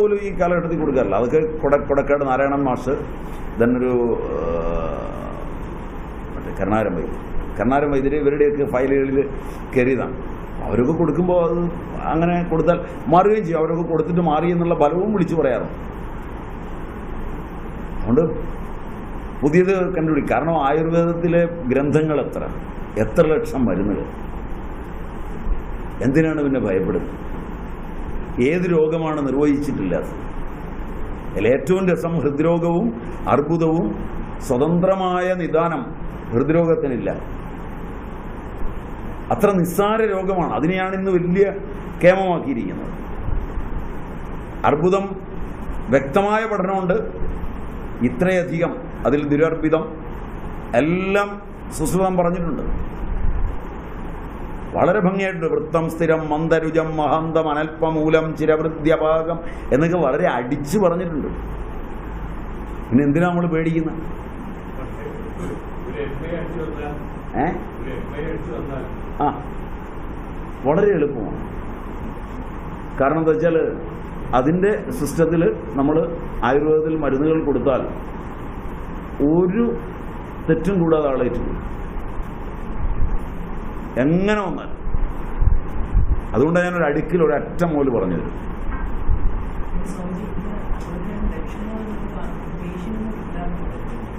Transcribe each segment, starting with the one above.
പോലും ഈ കാലഘട്ടത്തിൽ കൊടുക്കാറില്ല. അതൊക്കെ കൊട കൊടക്കാട് നാരായണൻ മാഷ് ഒരു മറ്റേ കരുണാരം വൈദ്യർ കരുണാരം വൈദ്യർ ഇവരുടെയൊക്കെ ഫയലുകളിൽ കയറിയതാണ്. അവരൊക്കെ കൊടുക്കുമ്പോൾ അത് അങ്ങനെ കൊടുത്താൽ മാറുകയും ചെയ്യും. അവരൊക്കെ കൊടുത്തിട്ട് മാറി എന്നുള്ള ബലവും വിളിച്ചു പറയാറുണ്ട് അതുകൊണ്ട് പുതിയത് കണ്ടുപിടിക്കും കാരണം ആയുർവേദത്തിലെ ഗ്രന്ഥങ്ങൾ എത്ര? എത്ര ലക്ഷം മരുന്നുകൾ? എന്തിനാണ് പിന്നെ ഭയപ്പെടുന്നത്? ഏത് രോഗമാണ് നിർവഹിച്ചിട്ടില്ലാത്തത് അതിൽ ഏറ്റവും രസം ഹൃദ്രോഗവും അർബുദവും സ്വതന്ത്രമായ നിദാനം ഹൃദ്രോഗത്തിനില്ല. അത്ര നിസ്സാര രോഗമാണ്. അതിനെയാണ് ഇന്ന് വലിയ കേമമാക്കിയിരിക്കുന്നത്. അർബുദം വ്യക്തമായ പഠനമുണ്ട്. ഇത്രയധികം അതിൽ ദുരർബിതം എല്ലാം സുശ്രുതം പറഞ്ഞിട്ടുണ്ട്. വളരെ ഭംഗിയായിട്ടുണ്ട്. വൃത്തം സ്ഥിരം മന്ദരുജം മഹന്തം അനൽപമൂലം ചിരവൃദ്ധ്യഭാഗം എന്നൊക്കെ വളരെ അടിച്ചു പറഞ്ഞിട്ടുണ്ട്. പിന്നെ എന്തിനാ നമ്മൾ പേടിക്കുന്നത് ഏ? ആ. വളരെ എളുപ്പമാണ്. കാരണം എന്താ വെച്ചാൽ അതിന്റെ സിസ്റ്റത്തിൽ നമ്മൾ ആയുർവേദത്തിൽ മരുന്നുകൾ കൊടുത്താൽ ഒരു തെറ്റും കൂടാതെ ആളായിട്ടുണ്ട്. എങ്ങനെ വന്നാൽ? അതുകൊണ്ടാണ് ഒരു അടുക്കിൽ ഒരു അറ്റം പോലെ പറഞ്ഞു തരും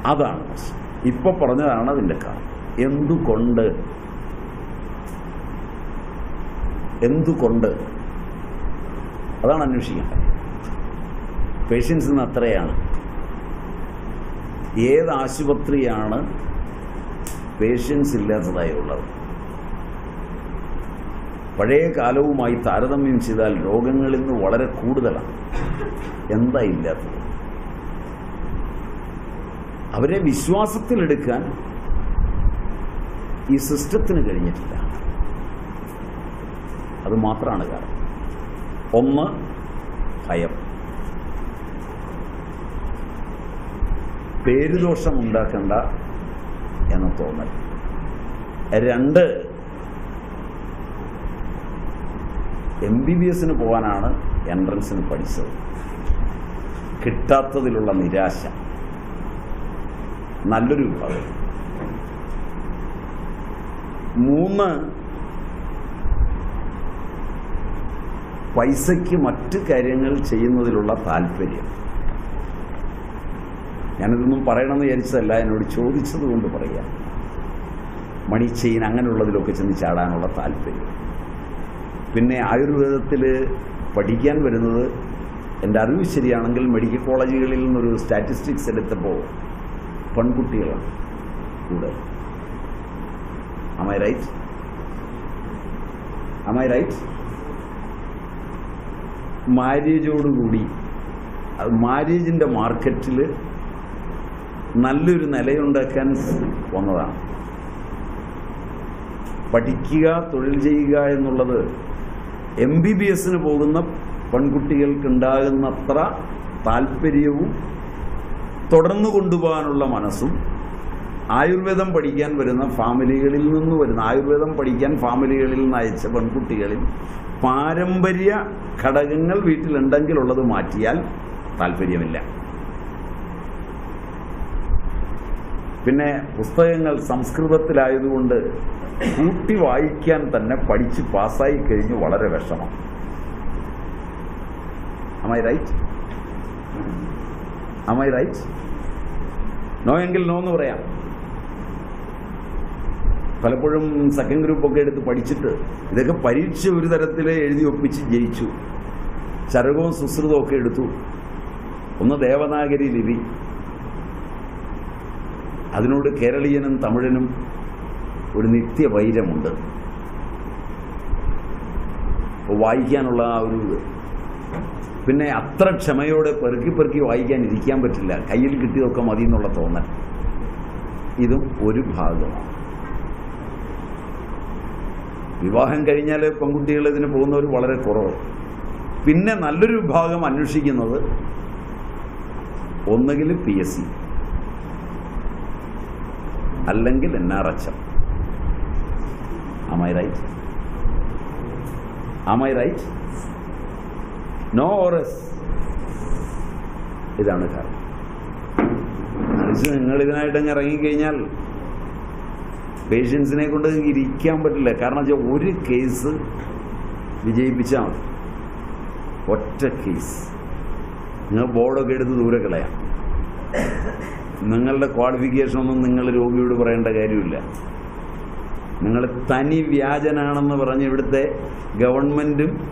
അതാണ് ഇപ്പൊ പറഞ്ഞതാണ് അതിന്റെ കാരണം. എന്തുകൊണ്ട്? എന്തുകൊണ്ട്? അതാണ് അന്വേഷിക്കേണ്ടത്. ഇന്ന് അത്രയാണ്. ഏത് ആശുപത്രിയാണ് പേഷ്യൻസ് ഇല്ലാത്തതായി ഉള്ളത് പഴയ കാലവുമായി താരതമ്യം ചെയ്താൽ രോഗങ്ങൾ ഇന്ന് വളരെ കൂടുതലാണ്. എന്താ ഇല്ലാത്തത്? അവരെ വിശ്വാസത്തിലെടുക്കാൻ ഈ സിസ്റ്റത്തിന് കഴിഞ്ഞിട്ടില്ല. അത് മാത്രമാണ് കാരണം. ഒന്ന് ഭയം. പേരുദോഷം ഉണ്ടാക്കണ്ട എന്ന് തോന്നൽ. രണ്ട് എം ബി ബി എസിന് പോകാനാണ് എൻട്രൻസിന് പഠിച്ചത്. കിട്ടാത്തതിലുള്ള നിരാശ. നല്ലൊരു വിഭാഗം. മൂന്ന് പൈസയ്ക്ക് മറ്റ് കാര്യങ്ങൾ ചെയ്യുന്നതിലുള്ള താല്പര്യം. ഞാനിതൊന്നും പറയണമെന്ന് വിചാരിച്ചതല്ല എന്നോട് ചോദിച്ചത് കൊണ്ട് പറയാം. മണി ചെയിൻ അങ്ങനെയുള്ളതിലൊക്കെ ചെന്ന് ചാടാനുള്ള താല്പര്യം. പിന്നെ ആയുർവേദത്തിൽ പഠിക്കാൻ വരുന്നത് എന്റെ അറിവ് ശരിയാണെങ്കിൽ മെഡിക്കൽ കോളേജുകളിൽ നിന്നൊരു സ്റ്റാറ്റിസ്റ്റിക്സ് എടുത്തപ്പോൾ പെൺകുട്ടികളാണ് കൂടെ. Am I right am I right മാര്യേജോടുകൂടി മാര്യേജിന്റെ മാർക്കറ്റിൽ നല്ലൊരു നിലയുണ്ടാക്കാൻ വന്നതാണ്. പഠിക്കുക തൊഴിൽ ചെയ്യുക എന്നുള്ളത് എം ബി ബി എസിന് പോകുന്ന പെൺകുട്ടികൾക്കുണ്ടാകുന്നത്ര താല്പര്യവും തുടർന്നു കൊണ്ടുപോകാനുള്ള മനസ്സും ആയുർവേദം പഠിക്കാൻ വരുന്ന ഫാമിലികളിൽ നിന്ന് വരുന്ന ആയുർവേദം പഠിക്കാൻ ഫാമിലികളിൽ നിന്ന് അയച്ച പെൺകുട്ടികളിൽ പാരമ്പര്യ ഘടകങ്ങൾ വീട്ടിലുണ്ടെങ്കിലുള്ളത് മാറ്റിയാൽ താല്പര്യമില്ല. പിന്നെ പുസ്തകങ്ങൾ സംസ്കൃതത്തിലായതുകൊണ്ട് കൂട്ടി വായിക്കാൻ തന്നെ പഠിച്ച് പാസ്സായി കഴിഞ്ഞു വളരെ വിഷമം. Am I right am I right no എങ്കിൽ നോ എന്ന് പറയാം. പലപ്പോഴും സെക്കൻഡ് ഗ്രൂപ്പൊക്കെ എടുത്ത് പഠിച്ചിട്ട് ഇതൊക്കെ പരീക്ഷ ഒരു തരത്തിൽ എഴുതി ഒപ്പിച്ച് ജയിച്ചു. ചരകവും സുശ്രുതവും ഒക്കെ എടുത്തു. ഒന്ന് ദേവനാഗരി ലിപി. അതിനോട് കേരളീയനും തമിഴനും ഒരു നിത്യ വൈരമുണ്ട് വായിക്കാനുള്ള ആ ഒരു പിന്നെ അത്ര ക്ഷമയോടെ പെറുക്കി പെറുക്കി വായിക്കാൻ ഇരിക്കാൻ പറ്റില്ല. കയ്യിൽ കിട്ടിയതൊക്കെ മതി എന്നുള്ള തോന്നൽ. ഇതും ഒരു ഭാഗമാണ്. വിവാഹം കഴിഞ്ഞാൽ പെൺകുട്ടികൾ ഇതിന് പോകുന്നവർ വളരെ കുറവ് പിന്നെ നല്ലൊരു വിഭാഗം അന്വേഷിക്കുന്നത് ഒന്നുകിൽ പി എസ് സി. അല്ലെങ്കിൽ N R H M Am I right? Am I right? No or yes? ഇതാണ് കാരണം നിങ്ങൾ നിങ്ങൾ ഇതിനായിട്ടങ്ങ് ഇറങ്ങിക്കഴിഞ്ഞാൽ പേഷ്യൻസിനെ കൊണ്ട് ഇരിക്കാൻ പറ്റില്ല കാരണം വെച്ചാൽ ഒരു കേസ് വിജയിപ്പിച്ചാൽ മതി ഒറ്റ കേസ് നിങ്ങൾ ബോർഡൊക്കെ എടുത്ത് ദൂരെ കളയാം നിങ്ങളുടെ ക്വാളിഫിക്കേഷൻ ഒന്നും നിങ്ങൾ രോഗിയോട് പറയേണ്ട കാര്യമില്ല. നിങ്ങൾ തനി വ്യാജനാണെന്ന് പറഞ്ഞ് ഇവിടുത്തെ ഗവൺമെന്റും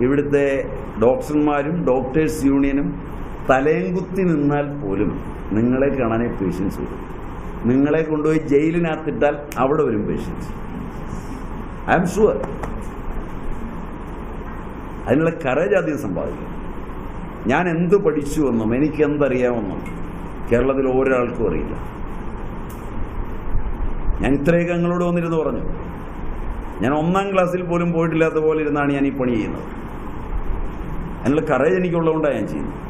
ഇവിടുത്തെ ഡോക്ടർമാരും ഡോക്ടേഴ്സ് യൂണിയനും തലയും കുത്തി നിന്നാൽ പോലും നിങ്ങളെ കാണാനേ പേഷ്യൻസ് വരും. നിങ്ങളെ കൊണ്ടുപോയി ജയിലിനകത്തിട്ടാൽ അവിടെ വരും പേഷ്യൻസ്. I'm sure. അതിനുള്ള കറേജ് ആദ്യം സമ്പാദിക്കും ഞാൻ എന്ത് പഠിച്ചു എന്നും എനിക്ക് എന്തറിയാമെന്നും കേരളത്തിൽ ഒരാൾക്കും അറിയില്ല. ഞാൻ ഇത്രയൊക്കെ നിങ്ങളോട് വന്നിരുന്ന് പറഞ്ഞു. ഞാൻ ഒന്നാം ക്ലാസ്സിൽ പോലും പോയിട്ടില്ലാത്ത പോലെ ഇരുന്നാണ് ഞാൻ ഈ പണി ചെയ്യുന്നത്. അതിനുള്ള കറേജ് എനിക്കുള്ളതുകൊണ്ടാണ് ഞാൻ ചെയ്യുന്നത്.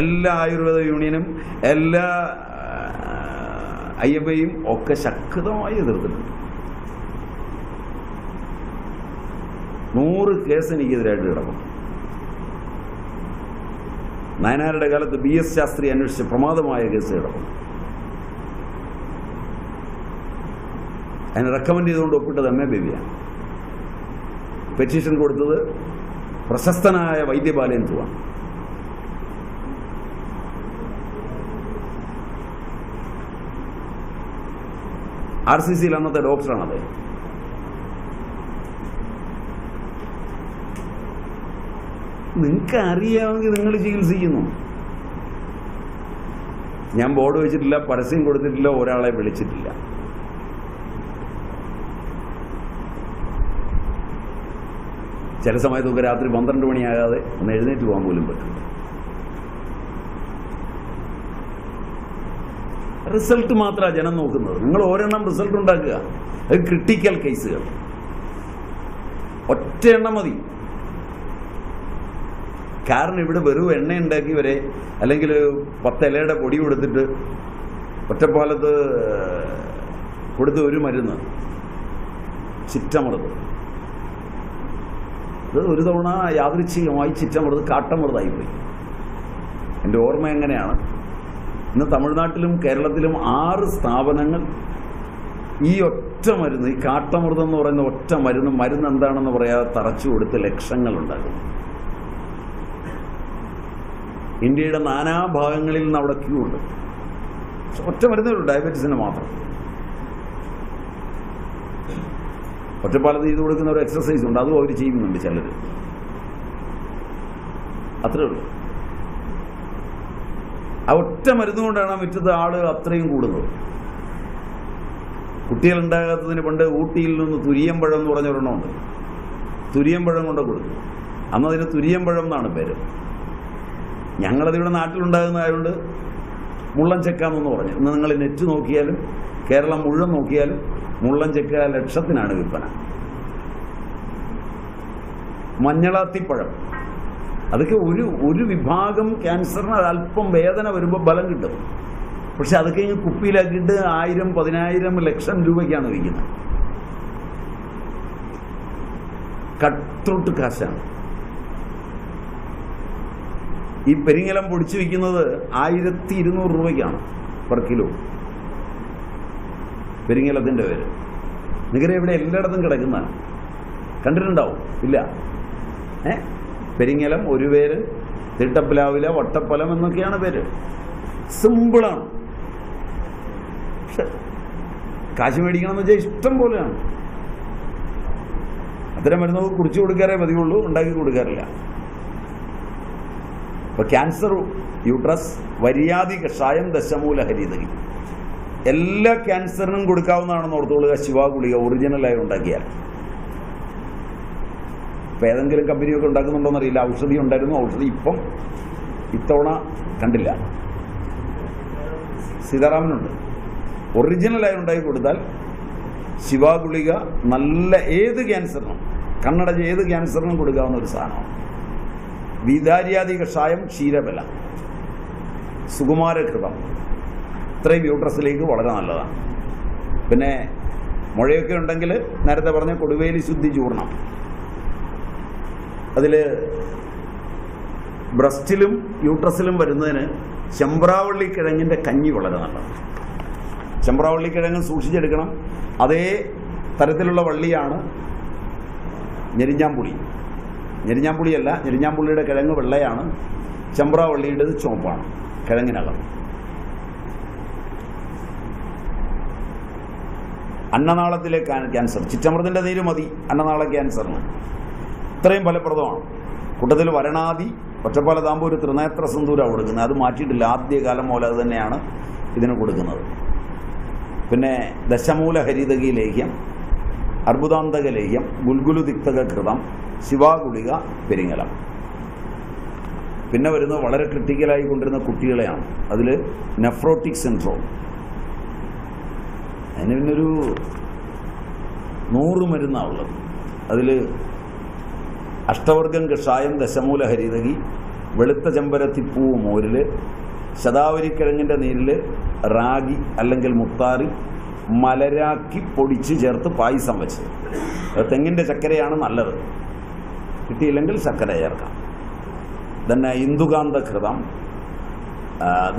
എല്ലാ ആയുർവേദ യൂണിയനും എല്ലാ ഐയും ഒക്കെ ശക്തമായി എതിർത്തിട്ടുണ്ട്. നൂറ് കേസ് എനിക്കെതിരായിട്ട് കിടക്കും നയനാരുടെ കാലത്ത് ബി എസ് ശാസ്ത്രി അന്വേഷിച്ച പ്രമാദമായ കേസ് കിടക്കും അതിനെ റെക്കമെൻഡ് ചെയ്തുകൊണ്ട് ഒപ്പിട്ടത് എം എ ബേബിയാണ്. പെറ്റീഷൻ കൊടുത്തത് പ്രശസ്തനായ വൈദ്യബാലൻ തുവാണ് ആർ സി സിയിൽ അന്നത്തെ ഡോക്ടറാണത് നിങ്ങൾക്ക് അറിയാമെങ്കിൽ നിങ്ങൾ ചികിത്സിക്കുന്നു. ഞാൻ ബോർഡ് വെച്ചിട്ടില്ല പരസ്യം കൊടുത്തിട്ടില്ല ഒരാളെ വിളിച്ചിട്ടില്ല. ചില സമയത്തൊക്കെ രാത്രി പന്ത്രണ്ട് മണിയാകാതെ ഒന്ന് എഴുന്നേറ്റ് പോകാൻ പോലും പറ്റും റിസൾട്ട് മാത്രമാണ് ജനം നോക്കുന്നത്. നിങ്ങൾ ഓരെണ്ണം റിസൾട്ട് ഉണ്ടാക്കുക. അത് ക്രിട്ടിക്കൽ കേസുകൾ. ഒറ്റ എണ്ണം മതി. കാരണം ഇവിടെ വെറും എണ്ണ ഉണ്ടാക്കി വരെ അല്ലെങ്കിൽ പത്ത് ഇലയുടെ പൊടി കൊടുത്തിട്ട് ഒറ്റപ്പാലത്ത് കൊടുത്ത ഒരു മരുന്ന്. ചിറ്റമൃത്. ഇത് ഒരു തവണ യാദൃച്ഛികമായി ചിറ്റമൃത് കാട്ടമൃതായിപ്പോയി. എന്റെ ഓർമ്മ എങ്ങനെയാണ്? ഇന്ന് തമിഴ്നാട്ടിലും കേരളത്തിലും ആറ് സ്ഥാപനങ്ങൾ ഈ ഒറ്റ മരുന്ന് ഈ കാട്ടമൃതം എന്ന് പറയുന്ന ഒറ്റ മരുന്ന് മരുന്ന് എന്താണെന്ന് പറയാതെ തറച്ചു കൊടുത്ത് ലക്ഷങ്ങൾ ഉണ്ടാകും ഇന്ത്യയുടെ നാനാഭാഗങ്ങളിൽ നിന്ന് അവിടെ ക്യൂ ഉണ്ട്. ഒറ്റ മരുന്നേ ഉള്ളൂ ഡയബറ്റീസിന് മാത്രം. ഒറ്റപ്പാലത്ത് ചെയ്ത് കൊടുക്കുന്ന ഒരു എക്സസൈസ് ഉണ്ട് അതും അവർ ചെയ്യുന്നുണ്ട് ചിലർ അത്രേ ഉള്ളൂ. ആ ഒറ്റ മരുന്ന് കൊണ്ടാണ് മുറ്റത്ത് ആൾ അത്രയും കൂടുന്നത്. കുട്ടികളുണ്ടാകാത്തതിന് പണ്ട് ഊട്ടിയിൽ നിന്ന് തുരിയമ്പഴം എന്ന് പറഞ്ഞ ഒരെണ്ണമുണ്ട് തുരിയമ്പഴം കൊണ്ട് കൊടുക്കും അന്ന് അതിന് തുരിയമ്പഴം എന്നാണ് പേര്. ഞങ്ങളതിവിടെ നാട്ടിലുണ്ടാകുന്നതായതുകൊണ്ട് മുള്ളൻ ചെക്കാമെന്ന് പറഞ്ഞു. ഇന്ന് നിങ്ങൾ നെറ്റ് നോക്കിയാലും കേരളം മുഴുവൻ നോക്കിയാലും മുള്ളൻ ചെക്ക ലക്ഷത്തിനാണ് വിൽപ്പന. മഞ്ഞളാത്തിപ്പഴം. അതൊക്കെ ഒരു ഒരു വിഭാഗം ക്യാൻസറിന് അല്പം വേദന വരുമ്പോൾ ബലം കിട്ടും. പക്ഷെ അതൊക്കെ ഇങ്ങനെ കുപ്പിയിലാക്കിയിട്ട് ആയിരം പതിനായിരം ലക്ഷം രൂപയ്ക്കാണ് വിൽക്കുന്നത്. കട്ട്രോട്ട് കാശാണ്. ഈ പെരിങ്ങലം പൊടിച്ചു വിൽക്കുന്നത് ആയിരത്തി ഇരുന്നൂറ് രൂപയ്ക്കാണ് പെർ കിലോ പെരിങ്ങലത്തിന്റെ പേര് നിങ്ങളുടെ ഇവിടെ എല്ലായിടത്തും കിടക്കുന്നതാണ്. കണ്ടിട്ടുണ്ടാവും? ഇല്ല. ഏ? പെരിങ്ങലം ഒരു പേര് തിട്ടപ്പലാവില വട്ടപ്പലം എന്നൊക്കെയാണ് പേര്. സിമ്പിളാണ്. പക്ഷെ കാശ് മേടിക്കണമെന്ന് വെച്ചാൽ ഇഷ്ടം പോലെയാണ്. അത്തരം മരുന്നൊക്കെ കുടിച്ചു കൊടുക്കാറേ പതിവുള്ളൂ ഉണ്ടാക്കി കൊടുക്കാറില്ല. ഇപ്പൊ ക്യാൻസർ യൂട്രസ് വരിയാതി കഷായം ദശമൂല ഹരിതകി. എല്ലാ ക്യാൻസറിനും കൊടുക്കാവുന്നതാണെന്ന് ഓർത്തുകൊള്ളുക ശിവ ഗുളിക ഒറിജിനലായി ഉണ്ടാക്കിയാൽ ഇപ്പം ഏതെങ്കിലും കമ്പനിയൊക്കെ ഉണ്ടാക്കുന്നുണ്ടോന്ന് അറിയില്ല ഔഷധി ഉണ്ടായിരുന്നു ഔഷധി ഇപ്പം ഇത്തവണ കണ്ടില്ല. സീതാറാമനുണ്ട് ഒറിജിനലായി ഉണ്ടാക്കി കൊടുത്താൽ ശിവ ഗുളിക നല്ല ഏത് ക്യാൻസറിനും കണ്ണടച്ച ഏത് ക്യാൻസറിനും കൊടുക്കാവുന്ന ഒരു സാധനമാണ്. വീതാര്യാദി കഷായം ക്ഷീരബല. സുകുമാരകൃതം ഇത്രയും യൂട്രസിലേക്ക് വളരെ നല്ലതാണ്. പിന്നെ മുഴയൊക്കെ ഉണ്ടെങ്കിൽ നേരത്തെ പറഞ്ഞ കൊടുവേലി ശുദ്ധി ചൂർണം. അതിൽ ബ്രസ്റ്റിലും യൂട്രസിലും വരുന്നതിന് ചെമ്പ്രാവള്ളി കിഴങ്ങിന്റെ കഞ്ഞി വളരെ നല്ലതാണ്. ചെമ്പ്രാവള്ളി കിഴങ്ങ് സൂക്ഷിച്ചെടുക്കണം. അതേ തരത്തിലുള്ള വള്ളിയാണ് ഞെരിഞ്ഞാമ്പുളി. ഞെരിഞ്ഞാമ്പുളിയല്ല ഞെരിഞ്ഞാമ്പുള്ളിയുടെ കിഴങ്ങ് വെള്ളയാണ് ചെമ്പ്രാവള്ളിയുടേത് ചുവപ്പാണ് കിഴങ്ങിനകം. അന്നനാളത്തിലെ ക്യാൻസർ. ചിറ്റമൃതിന്റെ നീര് മതി അന്നനാള ക്യാൻസറിന്. ഇത്രയും ഫലപ്രദമാണ്. കൂട്ടത്തിൽ വരണാതി ഒറ്റപ്പാലതാകുമ്പോൾ ഒരു ത്രിനേത്ര സിന്ദൂരാണ് കൊടുക്കുന്നത്. അത് മാറ്റിയിട്ടില്ല. ആദ്യകാലം പോലെ അത് തന്നെയാണ് ഇതിന് കൊടുക്കുന്നത്. പിന്നെ ദശമൂല ഹരിതകി ലേഹ്യം. അർബുദാന്തക ലേഹ്യം ഗുൽഗുലു തിക്തക കൃതം ശിവാഗുളിക പെരിങ്ങലം. പിന്നെ വരുന്നത് വളരെ ക്രിട്ടിക്കലായി കൊണ്ടിരുന്ന കുട്ടികളെയാണ്. അതിൽ നെഫ്രോട്ടിക് സിൻഡ്രോം അതിന് പിന്നൊരു നൂറ് മരുന്നാണ് ഉള്ളത്. അതിൽ അഷ്ടവർഗം കഷായം ദശമൂല ഹരിതകി വെളുത്ത ചെമ്പരത്തിപ്പൂവ് മോരിൽ ശതാവരിക്കിഴങ്ങിന്റെ നീരിൽ റാഗി അല്ലെങ്കിൽ മുത്താറി മലരാക്കി പൊടിച്ച് ചേർത്ത് പായസം വെച്ച്. തെങ്ങിന്റെ ചക്കരയാണ് നല്ലത്. കിട്ടിയില്ലെങ്കിൽ ചക്കര ചേർക്കാം. തന്നെ ഇന്ദുകാന്ത കൃതം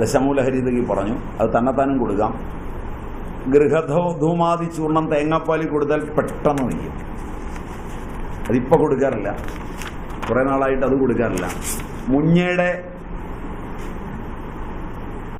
ദശമൂലഹരിതകി ദശമൂല ഹരിതകി പറഞ്ഞു. അത് തന്നെത്താനും കൊടുക്കാം. ഗൃഹധോ ധൂമാതി ചൂർണം തേങ്ങാപ്പാലി കൊടുത്താൽ പെട്ടെന്ന് നിൽക്കും. അതിപ്പോൾ കൊടുക്കാറില്ല. കുറേ നാളായിട്ട് അത് കൊടുക്കാറില്ല. മുഞ്ഞയുടെ